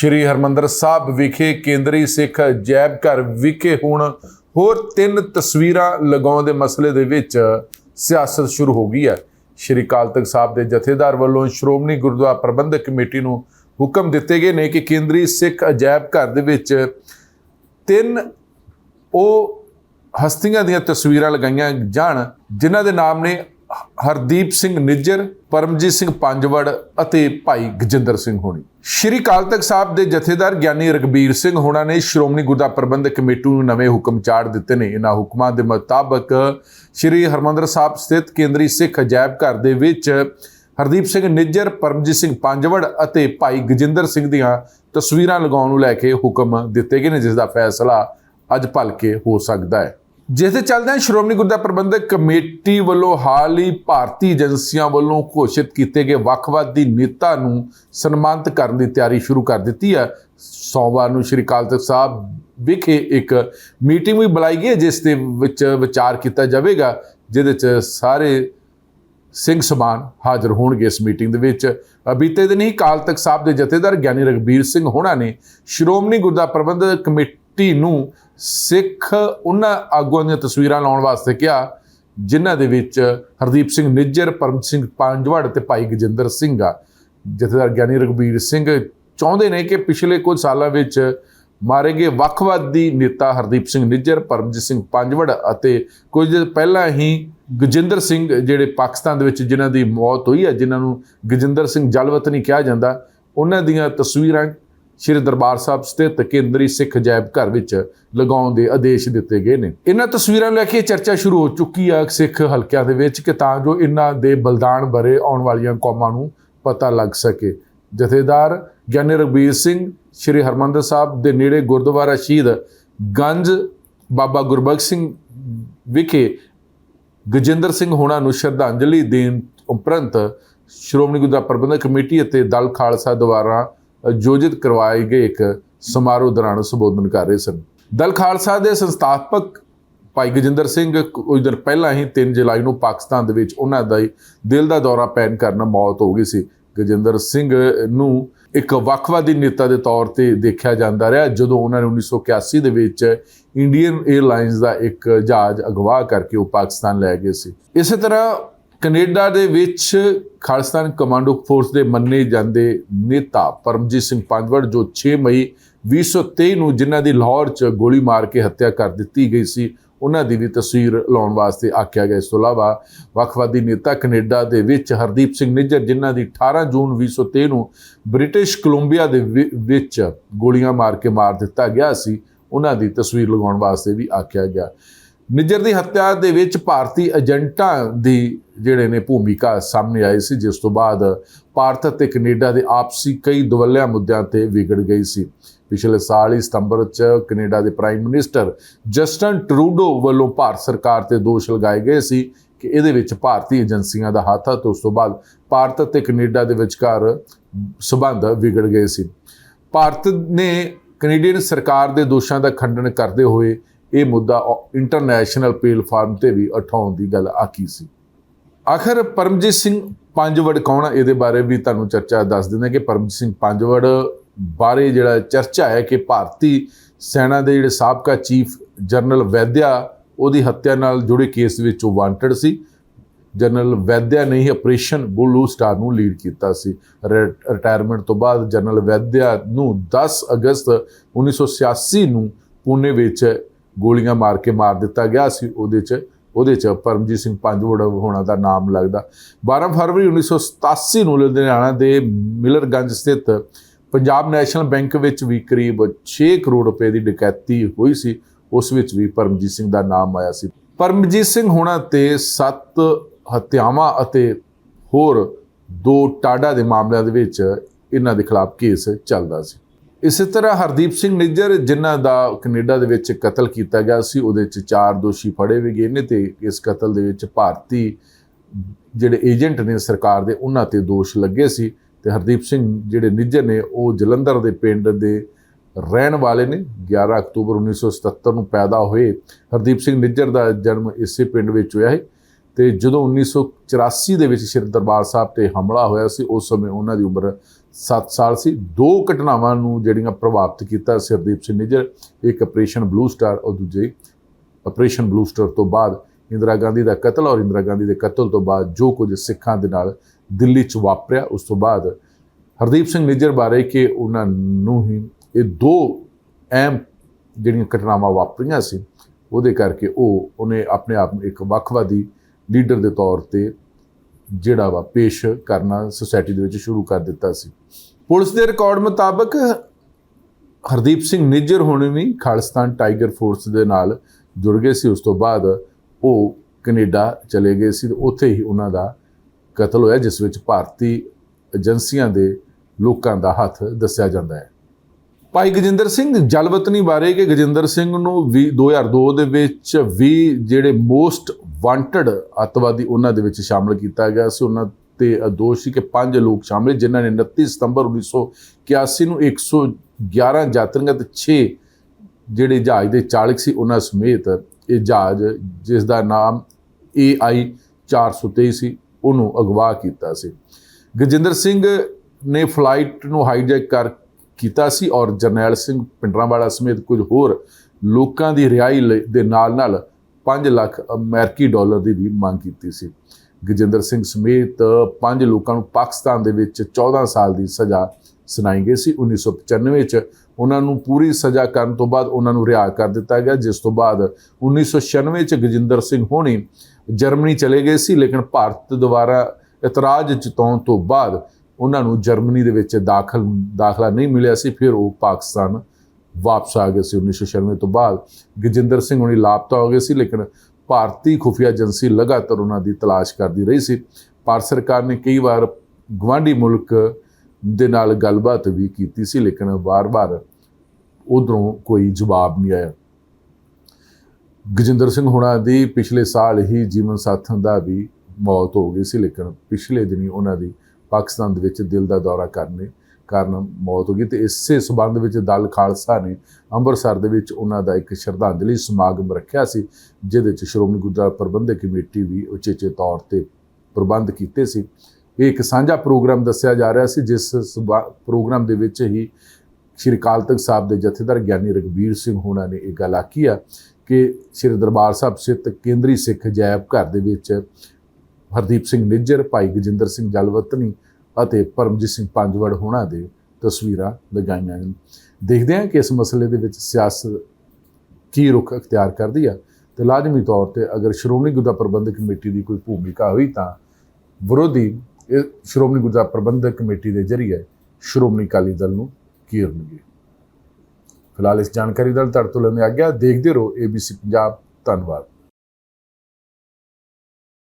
ਸ਼੍ਰੀ ਹਰਮੰਦਰ ਸਾਹਿਬ ਵਿਖੇ ਕੇਂਦਰੀ ਸਿੱਖ ਅਜਾਇਬ ਘਰ ਵਿਖੇ ਹੁਣ ਹੋਰ ਤਿੰਨ ਤਸਵੀਰਾਂ ਲਗਾਉਣ ਦੇ ਮਸਲੇ ਦੇ ਵਿੱਚ ਸਿਆਸਤ ਸ਼ੁਰੂ ਹੋ ਗਈ ਹੈ। ਸ਼੍ਰੀ ਅਕਾਲ ਤਖਤ ਸਾਹਿਬ ਦੇ ਜਥੇਦਾਰ ਵੱਲੋਂ ਸ਼੍ਰੋਮਣੀ ਗੁਰਦੁਆਰਾ ਪ੍ਰਬੰਧਕ ਕਮੇਟੀ ਨੂੰ ਹੁਕਮ ਦਿੱਤੇ ਗਏ ਨੇ ਕਿ ਕੇਂਦਰੀ ਸਿੱਖ ਅਜਾਇਬ ਘਰ ਦੇ ਵਿੱਚ ਤਿੰਨ ਉਹ ਹਸਤੀਆਂ ਦੀਆਂ ਤਸਵੀਰਾਂ ਲਗਾਈਆਂ ਜਾਣ, ਜਿਨ੍ਹਾਂ ਦੇ ਨਾਮ ਨੇ ਹਰਦੀਪ ਸਿੰਘ ਨਿੱਜਰ, ਪਰਮਜੀਤ ਸਿੰਘ ਪੰਜਵੜ ਅਤੇ ਭਾਈ ਗਜਿੰਦਰ ਸਿੰਘ ਹੋਣੀ। ਸ਼੍ਰੀ ਅਕਾਲ ਤਖਤ ਸਾਹਿਬ ਦੇ ਜਥੇਦਾਰ ਗਿਆਨੀ ਰਗਬੀਰ ਸਿੰਘ ਹੋਣਾ ਨੇ ਸ਼੍ਰੋਮਣੀ ਗੁਰਦੁਆਰਾ ਪ੍ਰਬੰਧਕ ਕਮੇਟੀ ਨੂੰ ਨਵੇਂ ਹੁਕਮ ਚਾੜ ਦਿੱਤੇ ਨੇ। ਇਹਨਾਂ ਹੁਕਮਾਂ ਦੇ ਮੁਤਾਬਕ ਸ਼੍ਰੀ ਹਰਮੰਦਰ ਸਾਹਿਬ ਸਥਿਤ ਕੇਂਦਰੀ ਸਿੱਖ ਅਜਾਇਬ ਘਰ ਦੇ ਵਿੱਚ ਹਰਦੀਪ ਸਿੰਘ ਨਿੱਜਰ, ਪਰਮਜੀਤ ਸਿੰਘ ਪੰਜਵੜ ਅਤੇ ਭਾਈ ਗਜਿੰਦਰ ਸਿੰਘ ਦੀਆਂ ਤਸਵੀਰਾਂ ਲਗਾਉਣ ਨੂੰ ਲੈ ਕੇ ਹੁਕਮ ਦਿੱਤੇ ਗਏ ਨੇ, ਜਿਸ ਦਾ ਫੈਸਲਾ ਅੱਜ ਭਲਕੇ ਹੋ ਸਕਦਾ ਹੈ। ਜਿਸ ਦੇ ਚੱਲਦਿਆਂ ਸ਼੍ਰੋਮਣੀ ਗੁਰਦੁਆਰਾ ਪ੍ਰਬੰਧਕ ਕਮੇਟੀ ਵੱਲੋਂ ਹਾਲ ਹੀ ਭਾਰਤੀ ਏਜੰਸੀਆਂ ਵੱਲੋਂ ਘੋਸ਼ਿਤ ਕੀਤੇ ਗਏ ਵੱਖਵਾਦ ਦੀ ਨੇਤਾ ਨੂੰ ਸਨਮਾਨਿਤ ਕਰਨ ਦੀ ਤਿਆਰੀ ਸ਼ੁਰੂ ਕਰ ਦਿੱਤੀ ਹੈ। ਸੋਮਵਾਰ ਨੂੰ ਸ਼੍ਰੀ ਅਕਾਲ ਤਖਤ ਸਾਹਿਬ ਵਿਖੇ ਇੱਕ ਮੀਟਿੰਗ ਵੀ ਬੁਲਾਈ ਗਈ ਹੈ, ਜਿਸ ਦੇ ਵਿੱਚ ਵਿਚਾਰ ਕੀਤਾ ਜਾਵੇਗਾ, ਜਿਹਦੇ ਚ ਸਾਰੇ ਸਿੰਘ ਸਮਾਨ ਹਾਜ਼ਰ ਹੋਣਗੇ ਇਸ ਮੀਟਿੰਗ ਦੇ ਵਿੱਚ। ਬੀਤੇ ਦਿਨ ਹੀ ਕਾਲ ਤਖਤ ਸਾਹਿਬ ਦੇ ਜਥੇਦਾਰ ਗਿਆਨੀ ਰਗਬੀਰ ਸਿੰਘ ਹੋਣਾ ਨੇ ਸ਼੍ਰੋਮਣੀ ਗੁਰਦੁਆਰਾ ਪ੍ਰਬੰਧਕ ਕਮੇਟੀ ਨੂੰ ਸਿੱਖ ਉਹਨਾਂ ਆਗੂਆਂ ਦੀਆਂ ਤਸਵੀਰਾਂ ਲਾਉਣ ਵਾਸਤੇ ਕਿਹਾ, ਜਿਨ੍ਹਾਂ ਦੇ ਵਿੱਚ ਹਰਦੀਪ ਸਿੰਘ ਨਿੱਜਰ, ਪਰਮ ਸਿੰਘ ਪੰਜਵੜ ਤੇ ਭਾਈ ਗਜਿੰਦਰ ਸਿੰਘ ਆ। ਜਥੇਦਾਰ ਗਿਆਨੀ ਰਗਬੀਰ ਸਿੰਘ ਚਾਹੁੰਦੇ ਨੇ ਕਿ ਪਿਛਲੇ ਕੁਝ ਸਾਲਾਂ ਵਿੱਚ ਮਾਰੇ ਗਏ ਵੱਖਵਾਦੀ ਨੇਤਾ ਹਰਦੀਪ ਸਿੰਘ ਨਿੱਜਰ, ਪਰਮਜੀਤ ਸਿੰਘ ਪੰਜਵੜ ਅਤੇ ਕੁਝ ਦਿਨ ਪਹਿਲਾਂ ਹੀ ਗਜਿੰਦਰ ਸਿੰਘ, ਜਿਹੜੇ ਪਾਕਿਸਤਾਨ ਦੇ ਵਿੱਚ ਜਿਨ੍ਹਾਂ ਦੀ ਮੌਤ ਹੋਈ ਹੈ ਜਿਨ੍ਹਾਂ ਨੂੰ ਗਜਿੰਦਰ ਸਿੰਘ ਜਲਵਤਨੀ ਕਿਹਾ ਜਾਂਦਾ, ਉਹਨਾਂ ਦੀਆਂ ਤਸਵੀਰਾਂ ਸ਼੍ਰੀ ਦਰਬਾਰ ਸਾਹਿਬ ਸਥਿਤ ਕੇਂਦਰੀ ਸਿੱਖ ਜੈਬ ਘਰ ਵਿੱਚ ਲਗਾਉਣ ਦੇ ਆਦੇਸ਼ ਦਿੱਤੇ ਗਏ ਨੇ। ਇਹਨਾਂ ਤਸਵੀਰਾਂ ਨੂੰ ਲੈ ਕੇ ਚਰਚਾ ਸ਼ੁਰੂ ਹੋ ਚੁੱਕੀ ਆ ਸਿੱਖ ਹਲਕਿਆਂ ਦੇ ਵਿੱਚ ਕਿ ਤਾਂ ਜੋ ਇਹਨਾਂ ਦੇ ਬਲਿਦਾਨ ਬਾਰੇ ਆਉਣ ਵਾਲੀਆਂ ਕੌਮਾਂ ਨੂੰ ਪਤਾ ਲੱਗ ਸਕੇ। ਜਥੇਦਾਰ ਗਿਆਨੀ ਰਘਬੀਰ ਸਿੰਘ, ਸ਼੍ਰੀ ਹਰਮੰਦਰ ਸਾਹਿਬ ਦੇ ਨੇੜੇ ਗੁਰਦੁਆਰਾ ਸ਼ਹੀਦ ਗੰਜ ਬਾਬਾ ਗੁਰਬਖਸ਼ ਸਿੰਘ ਵਿਖੇ ਗਜਿੰਦਰ ਸਿੰਘ ਹੋਣਾ ਨੂੰ ਸ਼ਰਧਾਂਜਲੀ ਦੇਣ ਉਪਰੰਤ ਸ਼੍ਰੋਮਣੀ ਗੁਰਦੁਆਰਾ ਪ੍ਰਬੰਧਕ ਕਮੇਟੀ ਅਤੇ ਦਲ ਖਾਲਸਾ ਦੁਆਰਾ ਆਯੋਜਿਤ ਕਰਵਾਏ ਗਏ ਇੱਕ ਸਮਾਰੋਹ ਦੌਰਾਨ ਸੰਬੋਧਨ ਕਰ ਰਹੇ ਸਨ। ਦਲ ਖਾਲਸਾ ਦੇ ਸੰਸਥਾਪਕ ਭਾਈ ਗਜਿੰਦਰ ਸਿੰਘ ਕੁਝ ਦਿਨ ਪਹਿਲਾਂ ਹੀ 3 ਜੁਲਾਈ ਨੂੰ ਪਾਕਿਸਤਾਨ ਦੇ ਵਿੱਚ ਉਹਨਾਂ ਦਾ ਦਿਲ ਦਾ ਦੌਰਾ ਪੈਣ ਕਾਰਨ ਮੌਤ ਹੋ ਗਈ ਸੀ। ਗਜਿੰਦਰ ਸਿੰਘ ਨੂੰ ਇੱਕ ਵੱਖਵਾਦੀ ਨੇਤਾ ਦੇ ਤੌਰ ਤੇ ਦੇਖਿਆ ਜਾਂਦਾ ਰਿਹਾ, ਜਦੋਂ ਉਹਨਾਂ ਨੇ 1981 ਦੇ ਵਿੱਚ ਇੰਡੀਅਨ 에ਅਰਲਾਈਨਸ ਦਾ ਇੱਕ ਜਹਾਜ਼ ਅਗਵਾ ਕਰਕੇ ਉਹ ਪਾਕਿਸਤਾਨ ਲੈ ਗਏ ਸੀ। ਇਸੇ ਤਰ੍ਹਾਂ ਕੈਨੇਡਾ ਦੇ ਵਿੱਚ ਖਾਲਿਸਤਾਨ ਕਮਾਂਡੋ ਫੋਰਸ ਦੇ ਮੰਨੇ ਜਾਂਦੇ ਨੇਤਾ ਪਰਮਜੀਤ ਸਿੰਘ ਪੰਜਵੜ ਜੋ 6 ਮਈ 2023 ਨੂੰ ਜਿਨ੍ਹਾਂ ਦੀ ਲਾਹੌਰ 'ਚ ਗੋਲੀ ਮਾਰ ਕੇ ਹੱਤਿਆ ਕਰ ਦਿੱਤੀ ਗਈ ਸੀ, ਉਹਨਾਂ ਦੀ ਵੀ ਤਸਵੀਰ ਲਾਉਣ ਵਾਸਤੇ ਆਖਿਆ ਗਿਆ। ਇਸ ਤੋਂ ਇਲਾਵਾ ਵੱਖਵਾਦੀ ਨੇਤਾ ਕੈਨੇਡਾ ਦੇ ਵਿੱਚ ਹਰਦੀਪ ਸਿੰਘ ਨਿੱਜਰ, ਜਿਨ੍ਹਾਂ ਦੀ 18 ਜੂਨ 2023 ਨੂੰ ਬ੍ਰਿਟਿਸ਼ ਕੋਲੰਬੀਆ ਦੇ ਵਿ- ਵਿੱਚ ਗੋਲੀਆਂ ਮਾਰ ਕੇ ਮਾਰ ਦਿੱਤਾ ਗਿਆ ਸੀ, ਉਹਨਾਂ ਦੀ ਤਸਵੀਰ ਲਗਾਉਣ ਵਾਸਤੇ ਵੀ ਆਖਿਆ ਗਿਆ। ਨਿੱਜਰ ਦੀ ਹੱਤਿਆ ਦੇ ਵਿੱਚ ਭਾਰਤੀ ਏਜੰਟਾਂ ਦੀ ਜਿਹੜੇ ਨੇ ਭੂਮਿਕਾ ਸਾਹਮਣੇ ਆਈ ਸੀ, ਜਿਸ ਤੋਂ ਬਾਅਦ ਭਾਰਤ ਅਤੇ ਕੈਨੇਡਾ ਦੇ ਆਪਸੀ ਕਈ ਦੁਵੱਲਿਆਂ ਮੁੱਦਿਆਂ ਤੇ ਵਿਗੜ ਗਈ ਸੀ। ਪਿਛਲੇ ਸਾਲ ਹੀ ਸਤੰਬਰ 'ਚ ਕੈਨੇਡਾ ਦੇ ਪ੍ਰਾਈਮ ਮਿਨਿਸਟਰ ਜਸਟਨ ਟਰੂਡੋ ਵੱਲੋਂ ਭਾਰਤ ਸਰਕਾਰ ਤੇ ਦੋਸ਼ ਲਗਾਏ ਗਏ ਸੀ ਕਿ ਇਹਦੇ ਵਿੱਚ ਭਾਰਤੀ ਏਜੰਸੀਆਂ ਦਾ ਹੱਥ ਹੈ ਤੇ ਉਸ ਤੋਂ ਬਾਅਦ ਭਾਰਤ ਅਤੇ ਕੈਨੇਡਾ ਦੇ ਵਿਚਕਾਰ ਸਬੰਧ ਵਿਗੜ ਗਏ ਸੀ। ਭਾਰਤ ਨੇ ਕੈਨੇਡੀਅਨ ਸਰਕਾਰ ਦੇ ਦੋਸ਼ਾਂ ਦਾ ਖੰਡਨ ਕਰਦੇ ਹੋਏ ਇਹ ਮੁੱਦਾ ਇੰਟਰਨੈਸ਼ਨਲ ਪਲੇਟਫਾਰਮ ਤੇ ਵੀ ਉਠਾਉਣ ਦੀ ਗੱਲ ਆਖੀ ਸੀ। ਆਖਰ ਪਰਮਜੀਤ ਸਿੰਘ ਪੰਜਵੜ ਕੌਣ ਆ? ਇਹਦੇ ਬਾਰੇ ਵੀ ਤੁਹਾਨੂੰ ਚਰਚਾ ਦੱਸ ਦਿੰਦੇ ਕਿ ਪਰਮਜੀਤ ਸਿੰਘ ਪੰਜਵੜ ਬਾਰੇ ਜਿਹੜਾ ਚਰਚਾ ਹੈ ਕਿ ਭਾਰਤੀ ਸੈਨਾ ਦੇ ਜਿਹੜੇ ਸਾਬਕਾ ਚੀਫ ਜਨਰਲ ਵੈਦਿਆ, ਉਹਦੀ ਹੱਤਿਆ ਨਾਲ ਜੁੜੇ ਕੇਸ ਵਿੱਚ ਉਹ ਵਾਂਟਡ ਸੀ। ਜਨਰਲ ਵੈਦਿਆ ਨੇ ਹੀ ਆਪਰੇਸ਼ਨ ਬਲੂ ਸਟਾਰ ਨੂੰ ਲੀਡ ਕੀਤਾ ਸੀ। ਰਿ- ਰਿਟਾਇਰਮੈਂਟ ਤੋਂ ਬਾਅਦ ਜਨਰਲ ਵੈਦਿਆ ਨੂੰ 10 ਅਗਸਤ 1986 ਨੂੰ ਪੁਣੇ ਵਿੱਚ ਗੋਲੀਆਂ ਮਾਰ ਕੇ ਮਾਰ ਦਿੱਤਾ ਗਿਆ ਸੀ ਉਹਦੇ 'ਚ ਉਹਦੇ 'ਚ ਪਰਮਜੀਤ ਸਿੰਘ ਪੰਜਵੜ ਹੋਣਾ ਦਾ ਨਾਮ ਲੱਗਦਾ। 12 ਫਰਵਰੀ 1987 ਨੂੰ ਲੁਧਿਆਣਾ ਦੇ ਮਿਲਰਗੰਜ ਸਥਿਤ ਪੰਜਾਬ ਨੈਸ਼ਨਲ ਬੈਂਕ ਵਿੱਚ ਵੀ ਕਰੀਬ 6 ਕਰੋੜ ਰੁਪਏ ਦੀ ਡਕੈਤੀ ਹੋਈ ਸੀ, ਉਸ ਵਿੱਚ ਵੀ ਪਰਮਜੀਤ ਸਿੰਘ ਦਾ ਨਾਮ ਆਇਆ ਸੀ। ਪਰਮਜੀਤ ਸਿੰਘ ਹੋਣਾ ਤੇ 7 ਹੱਤਿਆਵਾਂ ਅਤੇ ਹੋਰ ਦੋ ਟਾਡਾ ਦੇ ਮਾਮਲਿਆਂ ਦੇ ਵਿੱਚ ਇਹਨਾਂ ਦੇ ਖਿਲਾਫ ਕੇਸ ਚੱਲਦਾ ਸੀ। ਇਸੇ ਤਰ੍ਹਾਂ ਹਰਦੀਪ ਸਿੰਘ ਨਿੱਜਰ, ਜਿਨ੍ਹਾਂ ਦਾ ਕੈਨੇਡਾ ਦੇ ਵਿੱਚ ਕਤਲ ਕੀਤਾ ਗਿਆ ਸੀ, ਉਹਦੇ 'ਚ ਚਾਰ ਦੋਸ਼ੀ ਫੜੇ ਵੀ ਗਏ ਨੇ ਤੇ ਇਸ ਕਤਲ ਦੇ ਵਿੱਚ ਭਾਰਤੀ ਜਿਹੜੇ ਏਜੰਟ ਨੇ ਸਰਕਾਰ ਦੇ, ਉਹਨਾਂ ਤੇ ਦੋਸ਼ ਲੱਗੇ ਸੀ ਤੇ ਹਰਦੀਪ ਸਿੰਘ ਜਿਹੜੇ ਨਿੱਜਰ ਨੇ, ਉਹ ਜਲੰਧਰ ਦੇ ਪਿੰਡ ਦੇ ਰਹਿਣ ਵਾਲੇ ਨੇ। 11 ਅਕਤੂਬਰ 1977 ਨੂੰ ਪੈਦਾ ਹੋਏ ਹਰਦੀਪ ਸਿੰਘ ਨਿੱਜਰ ਦਾ ਜਨਮ ਇਸੇ ਪਿੰਡ ਵਿੱਚ ਹੋਇਆ ਹੈ ਤੇ ਜਦੋਂ 1984 ਦੇ ਵਿੱਚ ਸ਼੍ਰੀ ਦਰਬਾਰ ਸਾਹਿਬ ਤੇ ਹਮਲਾ ਹੋਇਆ ਸੀ, ਉਸ ਸਮੇਂ ਉਹਨਾਂ ਦੀ ਉਮਰ 7 ਸਾਲ ਸੀ। ਦੋ ਘਟਨਾਵਾਂ ਨੂੰ ਜਿਹੜੀਆਂ ਪ੍ਰਭਾਵਿਤ ਕੀਤਾ ਸੀ ਹਰਦੀਪ ਸਿੰਘ ਨਿੱਜਰ, ਇੱਕ ਆਪਰੇਸ਼ਨ ਬਲੂ ਸਟਾਰ ਔਰ ਦੂਜੇ ਆਪਰੇਸ਼ਨ ਬਲੂ ਸਟਾਰ ਤੋਂ ਬਾਅਦ ਇੰਦਰਾ ਗਾਂਧੀ ਦਾ ਕਤਲ ਔਰ ਇੰਦਰਾ ਗਾਂਧੀ ਦੇ ਕਤਲ ਤੋਂ ਬਾਅਦ ਜੋ ਕੁਝ ਸਿੱਖਾਂ ਦੇ ਨਾਲ ਦਿੱਲੀ 'ਚ ਵਾਪਰਿਆ, ਉਸ ਤੋਂ ਬਾਅਦ ਹਰਦੀਪ ਸਿੰਘ ਨਿੱਜਰ ਬਾਰੇ ਕਿ ਉਹਨਾਂ ਨੂੰ ਹੀ ਇਹ ਦੋ ਅਹਿਮ ਜਿਹੜੀਆਂ ਘਟਨਾਵਾਂ ਵਾਪਰੀਆਂ ਸੀ, ਉਹਦੇ ਕਰਕੇ ਉਹ, ਉਹਨੇ ਆਪਣੇ ਆਪ ਨੂੰ ਇੱਕ ਵੱਖਵਾਦੀ ਲੀਡਰ ਦੇ ਤੌਰ ਤੇ ਜਿਹੜਾ ਵਾ ਪੇਸ਼ ਕਰਨਾ ਸੁਸਾਇਟੀ ਦੇ ਵਿੱਚ ਸ਼ੁਰੂ ਕਰ ਦਿੱਤਾ ਸੀ। ਪੁਲਿਸ ਦੇ ਰਿਕਾਰਡ ਮੁਤਾਬਕ ਹਰਦੀਪ ਸਿੰਘ ਨਿੱਜਰ ਹੋਣੀ ਵੀ ਖਾਲਿਸਤਾਨ ਟਾਈਗਰ ਫੋਰਸ ਦੇ ਨਾਲ ਜੁੜ ਗਏ ਸੀ। ਉਸ ਤੋਂ ਬਾਅਦ ਉਹ ਕੈਨੇਡਾ ਚਲੇ ਗਏ ਸੀ ਉੱਥੇ ਹੀ ਉਹਨਾਂ ਦਾ ਕਤਲ ਹੋਇਆ, ਜਿਸ ਵਿੱਚ ਭਾਰਤੀ ਏਜੰਸੀਆਂ ਦੇ ਲੋਕਾਂ ਦਾ ਹੱਥ ਦੱਸਿਆ ਜਾਂਦਾ ਹੈ। ਭਾਈ ਗਜਿੰਦਰ ਸਿੰਘ ਜਲਵਤਨੀ ਬਾਰੇ ਕਿ ਗਜਿੰਦਰ ਸਿੰਘ ਨੂੰ ਵੀ 2002 ਦੇ ਵਿੱਚ ਵੀ ਜਿਹੜੇ ਮੋਸਟ ਵਾਂਟਡ ਅੱਤਵਾਦੀ ਉਹਨਾਂ ਦੇ ਵਿੱਚ ਸ਼ਾਮਲ ਕੀਤਾ ਗਿਆ ਸੀ। ਉਹਨਾਂ ਤੇ ਦੋਸ਼ ਸੀ ਕਿ ਪੰਜ ਲੋਕ ਸ਼ਾਮਲ ਜਿਨ੍ਹਾਂ ਨੇ 29 ਸਤੰਬਰ 1981 ਨੂੰ 111 ਯਾਤਰੀਆਂ ਤੇ 6 ਜਿਹੜੇ ਜਹਾਜ਼ ਦੇ ਚਾਲਕ ਸੀ, ਉਹਨਾਂ ਸਮੇਤ ਇਹ ਜਹਾਜ਼, ਜਿਸ ਦਾ ਨਾਮ AI 423 ਸੀ ਉਹਨੂੰ ਅਗਵਾ ਕੀਤਾ ਸੀ। ਗਜਿੰਦਰ ਸਿੰਘ ਨੇ ਫਲਾਈਟ ਨੂੰ ਹਾਈਜੈਕ ਕਰ ਕੀਤਾ ਸੀ ਔਰ ਜਰਨੈਲ ਸਿੰਘ ਪਿੰਡਰਾਂਵਾਲਾ ਸਮੇਤ ਕੁਝ ਹੋਰ ਲੋਕਾਂ ਦੀ ਰਿਹਾਈ ਲਈ- ਦੇ ਨਾਲ ਨਾਲ 5 ਲੱਖ ਅਮਰੀਕੀ ਡਾਲਰ ਦੀ ਵੀ ਮੰਗ ਕੀਤੀ ਸੀ। ਗਜਿੰਦਰ ਸਿੰਘ ਸਮੇਤ ਪੰਜ ਲੋਕਾਂ ਨੂੰ ਪਾਕਿਸਤਾਨ ਦੇ ਵਿੱਚ 14 ਸਾਲ ਦੀ ਸਜ਼ਾ ਸੁਣਾਈ ਗਈ ਸੀ। 1995 ਚ ਉਹਨਾਂ ਨੂੰ ਪੂਰੀ ਸਜ਼ਾ ਕਰਨ ਤੋਂ ਬਾਅਦ ਉਹਨਾਂ ਨੂੰ ਰਿਹਾ ਕਰ ਦਿੱਤਾ ਗਿਆ, ਜਿਸ ਤੋਂ ਬਾਅਦ 1996 ਚ ਗਜਿੰਦਰ ਸਿੰਘ ਹੋਣੀ ਜਰਮਨੀ ਚਲੇ ਗਏ ਸੀ, ਲੇਕਿਨ ਭਾਰਤ ਦੁਆਰਾ ਇਤਰਾਜ਼ ਜਤਾਉਣ ਤੋਂ ਬਾਅਦ ਉਹਨਾਂ ਨੂੰ ਜਰਮਨੀ ਦੇ ਵਿੱਚ ਦਾਖਲ, ਦਾਖਲਾ ਨਹੀਂ ਮਿਲਿਆ ਸੀ। ਫਿਰ ਉਹ ਪਾਕਿਸਤਾਨ ਵਾਪਸ ਆ ਗਏ ਸੀ 1996 ਤੋਂ ਬਾਅਦ। ਗਜਿੰਦਰ ਸਿੰਘ ਹੁਣੀ ਲਾਪਤਾ ਹੋ ਗਏ ਸੀ, ਲੇਕਿਨ ਭਾਰਤੀ ਖੁਫੀਆ ਏਜੰਸੀ ਲਗਾਤਾਰ ਉਹਨਾਂ ਦੀ ਤਲਾਸ਼ ਕਰਦੀ ਰਹੀ ਸੀ। ਭਾਰਤ ਸਰਕਾਰ ਨੇ ਕਈ ਵਾਰ ਗਵਾਂਢੀ ਮੁਲਕ ਦੇ ਨਾਲ ਗੱਲਬਾਤ ਵੀ ਕੀਤੀ ਸੀ, ਲੇਕਿਨ ਵਾਰ-ਵਾਰ ਉਧਰੋਂ ਕੋਈ ਜਵਾਬ ਨਹੀਂ ਆਇਆ। ਗਜਿੰਦਰ ਸਿੰਘ ਹੁਣਾਂ ਦੀ ਪਿਛਲੇ ਸਾਲ ਹੀ ਜੀਵਨ ਸਾਥਣ ਦਾ ਵੀ ਮੌਤ ਹੋ ਗਈ ਸੀ, ਲੇਕਿਨ ਪਿਛਲੇ ਦਿਨੀ ਉਹਨਾਂ ਦੀ ਪਾਕਿਸਤਾਨ ਦੇ ਵਿੱਚ ਦਿਲ ਦਾ ਦੌਰਾ ਕਰਨੇ ਕਾਰਨ ਮੌਤ ਹੋ ਗਈ ਤੇ ਇਸੇ ਸਬੰਧ ਵਿੱਚ ਦਲ ਖਾਲਸਾ ਨੇ ਅੰਮ੍ਰਿਤਸਰ ਦੇ ਵਿੱਚ ਉਹਨਾਂ ਦਾ ਇੱਕ ਸ਼ਰਧਾਂਜਲੀ ਸਮਾਗਮ ਰੱਖਿਆ ਸੀ, ਜਿਹਦੇ ਵਿੱਚ ਸ਼੍ਰੋਮਣੀ ਗੁਰਦੁਆਰਾ ਪ੍ਰਬੰਧਕ ਕਮੇਟੀ ਵੀ ਉਚੇਚੇ ਤੌਰ ਤੇ ਪ੍ਰਬੰਧ ਕੀਤੇ ਸੀ। ਇਹ ਇੱਕ ਸਾਂਝਾ ਪ੍ਰੋਗਰਾਮ ਦੱਸਿਆ ਜਾ ਰਿਹਾ ਸੀ, ਜਿਸ ਸਬਾ- ਪ੍ਰੋਗਰਾਮ ਦੇ ਵਿੱਚ ਹੀ ਸ਼੍ਰੀ ਅਕਾਲ ਤਖਤ ਸਾਹਿਬ ਦੇ ਜਥੇਦਾਰ ਗਿਆਨੀ ਰਗਵੀਰ ਸਿੰਘ ਹੋਣਾ ਨੇ ਇਹ ਗੱਲ ਆਖੀ ਆ ਕਿ ਸ਼੍ਰੀ ਦਰਬਾਰ ਸਾਹਿਬ ਸਥਿਤ ਕੇਂਦਰੀ ਸਿੱਖ ਜੈਬ ਘਰ ਦੇ ਵਿੱਚ ਹਰਦੀਪ ਸਿੰਘ ਨਿੱਜਰ, ਭਾਈ ਗਜਿੰਦਰ ਸਿੰਘ ਜਲਵਤਨੀ ਅਤੇ ਪਰਮਜੀਤ ਸਿੰਘ ਪੰਜਵੜ ਹੋਣਾ ਦੇ ਤਸਵੀਰਾਂ ਲਗਾਈਆਂ ਹਨ। ਦੇਖਦੇ ਹਾਂ ਕਿ ਇਸ ਮਸਲੇ ਦੇ ਵਿੱਚ ਸਿਆਸਤ ਕੀ ਰੁਖ ਅਖਤਿਆਰ ਕਰਦੀ ਆ। ਤੇ ਲਾਜ਼ਮੀ ਤੌਰ ਤੇ ਅਗਰ ਸ਼੍ਰੋਮਣੀ ਗੁਰਦੁਆਰਾ ਪ੍ਰਬੰਧਕ ਕਮੇਟੀ ਦੀ ਕੋਈ ਭੂਮਿਕਾ ਹੋਈ ਤਾਂ ਵਿਰੋਧੀ ਇਹ ਸ਼੍ਰੋਮਣੀ ਗੁਰਦੁਆਰਾ ਪ੍ਰਬੰਧਕ ਕਮੇਟੀ ਦੇ ਜ਼ਰੀਏ ਸ਼੍ਰੋਮਣੀ ਅਕਾਲੀ ਦਲ ਨੂੰ ਘੇਰਨਗੇ। ਫਿਲਹਾਲ ਇਸ ਜਾਣਕਾਰੀ ਨਾਲ ਤੁਹਾਡੇ ਤੋਂ ਲੈਂਦੇ ਆ ਗਿਆ ਦੇਖਦੇ ਰਹੋ ABC ਪੰਜਾਬ। ਧੰਨਵਾਦ।